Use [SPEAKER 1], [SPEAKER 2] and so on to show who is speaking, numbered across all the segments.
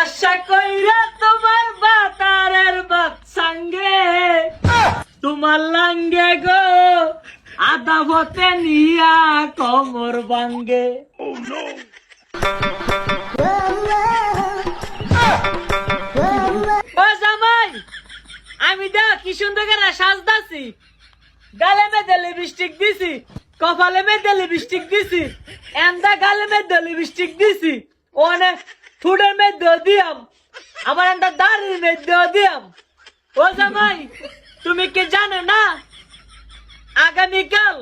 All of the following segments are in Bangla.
[SPEAKER 1] আশা কইরা তোমার বাতারের বাত তোমার লাঙ্গে গো, আদা নিয়া কমর বাঙ্গে আমি দেখ কি সুন্দর করে সাজদাছি গালে মেদে লিপস্টিক দিছি, কপালে মেদে লিপস্টিক দিছি, এন্দা গালে মেদে লিপস্টিক দিছি। ওনে ঠুডের মধ্যে দিয়াম, আমার একটা দাড়ির মেদে দিয়াম। ও জামাই, তুমি কি জানো না? আগামীকাল,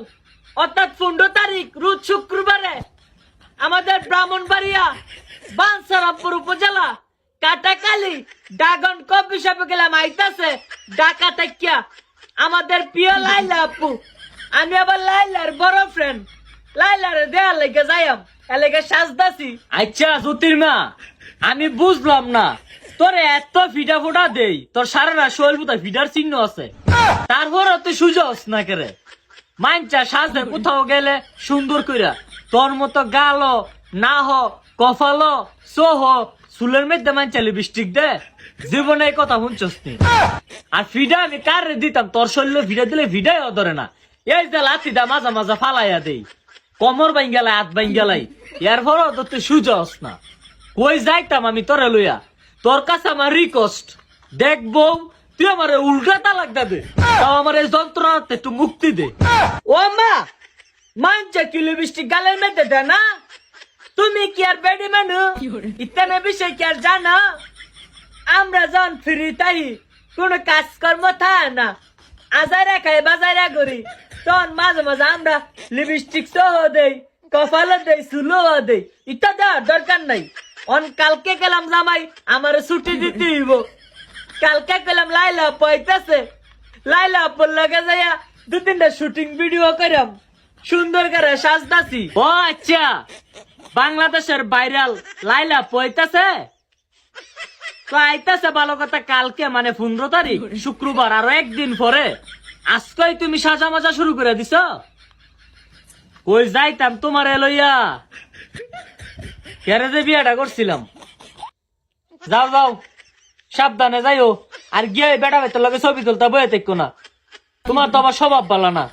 [SPEAKER 1] অর্থাৎ পনেরো তারিখ, রোজ শুক্রবারে, আমাদের ব্রাহ্মণবাড়িয়া, বানসারামপুর উপজেলা, কাটাকালি ড্রাগন কপ হিসাবে গেলাম, আইতাছে ডাকা তাকিয়া আমাদের প্রিয় লাইলা আপু, আমি আবার লাইলার বড় ফ্রেন্ড লাইলার দেয়া লেগে যাইম আচ্ছা আমি বুঝলাম না। তোরে এত ফিটা ফোটা দেই, তোর সারা শৈল বুতা ফিটার চিহ্ন আছে। তারপর তুই সুযোগ না করে মাইনচা সাজে কোথাও গেলে সুন্দর কইরা, তোর মতো গালো না হ কফালো চুলের মধ্যে মাইনচা লিপস্টিক দে। জীবনে কথা শুনছস আর ফিডা আমি কার দিতাম? তোর শরীরে ফিডা দিলে ফিডাই ধরে না। এই যে লাথি দা মাজা ফালাইয়া দেই। কমর বাইন গেলাই হাত বাইন গেলাই তো তুই সুজস না। কই যাইতাম আমি তোরে লইয়া? তোর কাছে আমার রিকোয়েস্ট দেখব তুই আমার উল্টা তালাক দে। তাও আমার এই যন্ত্রণাতে একটু মুক্তি দে। ও মা মানছে কি লিপস্টিক গালের মধ্যে দে না? তুমি কি আর বেডি মানু? ইত্যাদি বিষয় কি আর জানো? আমরা যখন ফ্রি তাই কোনো কাজকর্ম থা না। আজারা খাই বাজারা করি। তখন মাঝে মাঝে আমরা লিপস্টিক সহ দেই কপালও দেই চুলো দেই। ইটা দেওয়ার দরকার নাই। অন কালকে গেলাম জামাই, আমার ছুটি দিতে হইব। কালকে গেলাম লাইলা পয়তাছে লাইলা আপন লগে যাইয়া দু তিনটা শুটিং ভিডিও করাম সুন্দর করে সাজদাছি ও আচ্ছা। বাংলাদেশের ভাইরাল লাইলা পয়তাছে তো আইতাছে ভালো কথা, কালকে মানে পনেরো তারিখ, শুক্রবার, আরও একদিন পরে। আজকেই তুমি সাজা মাজা শুরু করে দিছ? কই যাইতাম তোমার লইয়া? যে বিয়াটা করছিলাম? যাও যাও। সাবধানে যাইও। আর গিয়ে বেটা বেতার লগে ছবি তুলতে বয়ে দেখো না। তোমার তো আবার স্বভাব ভালো না।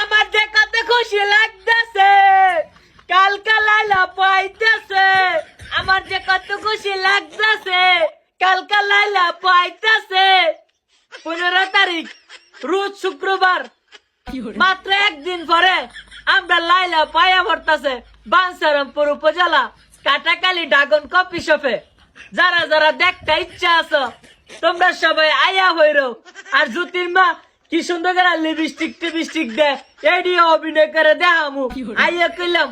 [SPEAKER 1] আমার কত খুশি লাগতেছে, কালকা লাইলা পাইতেছে। আমার যে কত খুশি লাগতেছে, কালকা লাইলা পাইতেছে। তারিখ রোজ শুক্রবার। মাত্র একদিন পরে আমরা লাইলা পায়া ভরতাছে বানসারামপুর উপজেলা কাটাকালি ড্রাগন কপি শপে। যারা যারা দেখতে ইচ্ছা আছো তোমরা সবাই আয়া হইরো। আর জ্যোতির মা কি সুন্দর করে লিপস্টিক টিপস্টিক দে এডিও অভিনয় করে দেখামু। আইয়া কইলাম